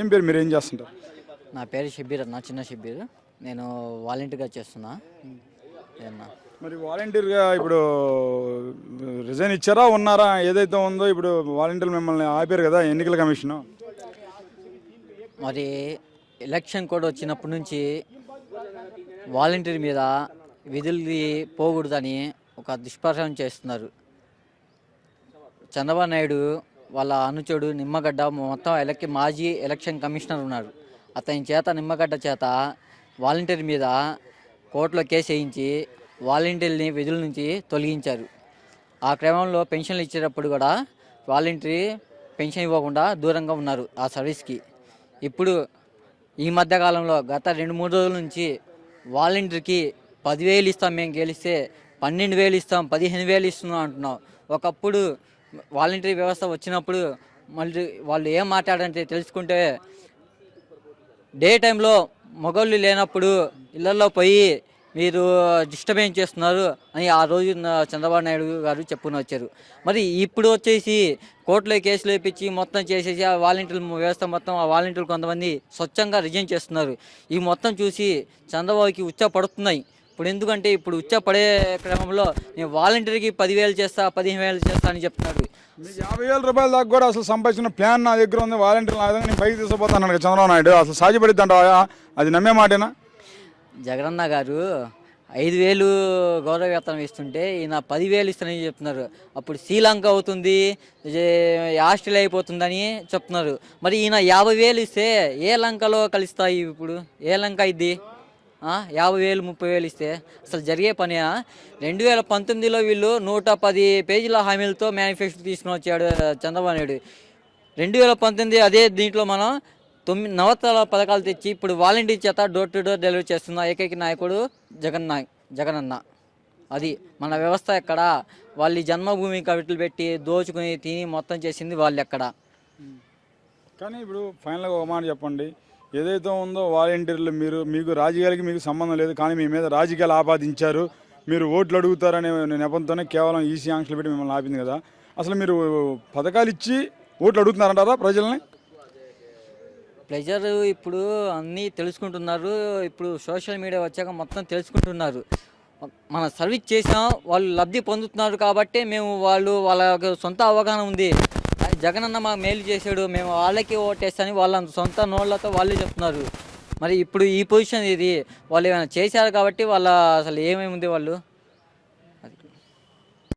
ఏం పేరు? మీరు ఏం చేస్తుంటారు? నా పేరు షబ్బీర్ అన్న చిన్న షబ్బీర్. నేను వాలంటీర్గా చేస్తున్నా. ఏదన్నా మరి వాలంటీర్గా ఇప్పుడు రిజైన్ ఇచ్చారా? ఉన్నారా? ఏదైతే ఉందో ఇప్పుడు వాలంటీర్లు మిమ్మల్ని ఆపారు కదా ఎన్నికల కమిషన్. మరి ఎలక్షన్ కోడ్ వచ్చినప్పటి నుంచి వాలంటీర్ మీద విధులు పోకూడదని ఒక దుష్ప్రచారం చేస్తున్నారు. చంద్రబాబు నాయుడు వాళ్ళ అనుచరుడు నిమ్మగడ్డ మొత్తం ఎలక్కి మాజీ ఎలక్షన్ కమిషనర్ ఉన్నారు. అతని చేత నిమ్మగడ్డ చేత వాలంటీర్ మీద కోర్టులో కేసు వేయించి వాలంటీర్ని విధుల నుంచి తొలగించారు. ఆ క్రమంలో పెన్షన్లు ఇచ్చేటప్పుడు కూడా వాలంటీర్ పెన్షన్ ఇవ్వకుండా దూరంగా ఉన్నారు ఆ సర్వీస్కి. ఇప్పుడు ఈ మధ్య కాలంలో గత రెండు మూడు రోజుల నుంచి వాలంటీర్కి పదివేలు ఇస్తాం మేము గెలిస్తే పన్నెండు వేలు ఇస్తాం పదిహేను వేలు ఇస్తున్నాం అంటున్నాం. ఒకప్పుడు వాలంటరీ వ్యవస్థ వచ్చినప్పుడు మళ్ళీ వాళ్ళు ఏం మాట్లాడంటే తెలుసుకుంటే డే టైంలో మగవాళ్ళు లేనప్పుడు ఇళ్ళలో పోయి మీరు డిస్టర్బెన్స్ చేస్తున్నారు అని ఆ రోజు చంద్రబాబు నాయుడు గారు చెప్పుకుని వచ్చారు. మరి ఇప్పుడు వచ్చేసి కోర్టులో కేసులు వేపించి మొత్తం చేసేసి ఆ వాలంటీర్ల వ్యవస్థ మొత్తం ఆ వాలంటీర్లు కొంతమంది స్వచ్ఛంగా రిజైన్ చేస్తున్నారు. ఈ మొత్తం చూసి చంద్రబాబుకి ఉచ్చ పడుతున్నాయి ఇప్పుడు ఎందుకంటే ఇప్పుడు ఉచ్చ పడే క్రమంలో నేను వాలంటీర్కి పదివేలు చేస్తా పదిహేను వేలు చేస్తా అని చెప్తున్నాడు. యాభై వేల రూపాయల దాకా కూడా అసలు సంపాదించిన ప్లాన్ నా దగ్గర ఉంది వాలంటీర్ నా విధంగా నేను పైకి తీసుకుపోతాను చంద్రబాబు నాయుడు. అసలు సాధ్యపడిద్ది అంటావా అది నమ్మే మాటేనా? జగనన్న గారు ఐదు వేలు గౌరవ వేతనం ఇస్తుంటే ఈయన పదివేలు ఇస్తానని చెప్తున్నారు. అప్పుడు శ్రీలంక అవుతుంది ఆస్ట్రేలియా అయిపోతుందని చెప్తున్నారు. మరి ఈయన యాభై వేలు ఇస్తే ఏ లంకలో కలుస్తాయి ఇప్పుడు? ఏ లంక ఇది యాభై వేలు ముప్పై వేలు ఇస్తే అసలు జరిగే పనియా రెండు వేల పంతొమ్మిదిలో వీళ్ళు నూట పది పేజీల హామీలతో మేనిఫెస్టో తీసుకుని వచ్చాడు చంద్రబాబు నాయుడు. రెండు వేల పంతొమ్మిది అదే దీంట్లో మనం తొమ్మిది నవతల పథకాలు తెచ్చి ఇప్పుడు వాలంటీర్ చేత డోర్ టు డోర్ డెలివరీ చేస్తున్న ఏకైక నాయకుడు జగన్ నాయక్ జగన్ అన్న. అది మన వ్యవస్థ ఎక్కడ? వాళ్ళ జన్మభూమి కవిటలు పెట్టి దోచుకుని తిని మొత్తం చేసింది వాళ్ళు ఎక్కడ? కానీ ఇప్పుడు ఫైనల్గా ఒక మాట చెప్పండి. ఏదైతే ఉందో వాలంటీర్లు మీరు మీకు రాజకీయాలకి మీకు సంబంధం లేదు కానీ మీ మీద రాజకీయాలు ఆపాదించారు మీరు ఓట్లు అడుగుతారనే నెపంతోనే కేవలం ఈసీ ఆంక్షలు పెట్టి మిమ్మల్ని ఆపింది కదా. అసలు మీరు పథకాలు ఇచ్చి ఓట్లు అడుగుతున్నారంటారా ప్రజల్ని? ప్రజలు ఇప్పుడు అన్నీ తెలుసుకుంటున్నారు. ఇప్పుడు సోషల్ మీడియా వచ్చాక మొత్తం తెలుసుకుంటున్నారు. మన సర్వీస్ చేసాం వాళ్ళు లబ్ధి పొందుతున్నారు కాబట్టి మేము వాళ్ళు వాళ్ళ సొంత అవగాహన ఉంది. జగనన్న మాకు మేలు చేశాడు మేము వాళ్ళకి ఓటేస్తాని వాళ్ళ సొంత నోళ్ళతో వాళ్ళే చెప్తున్నారు. మరి ఇప్పుడు ఈ పొజిషన్ ఇది వాళ్ళు ఏమైనా చేశారు కాబట్టి వాళ్ళ అసలు ఏమేమి ఉంది వాళ్ళు?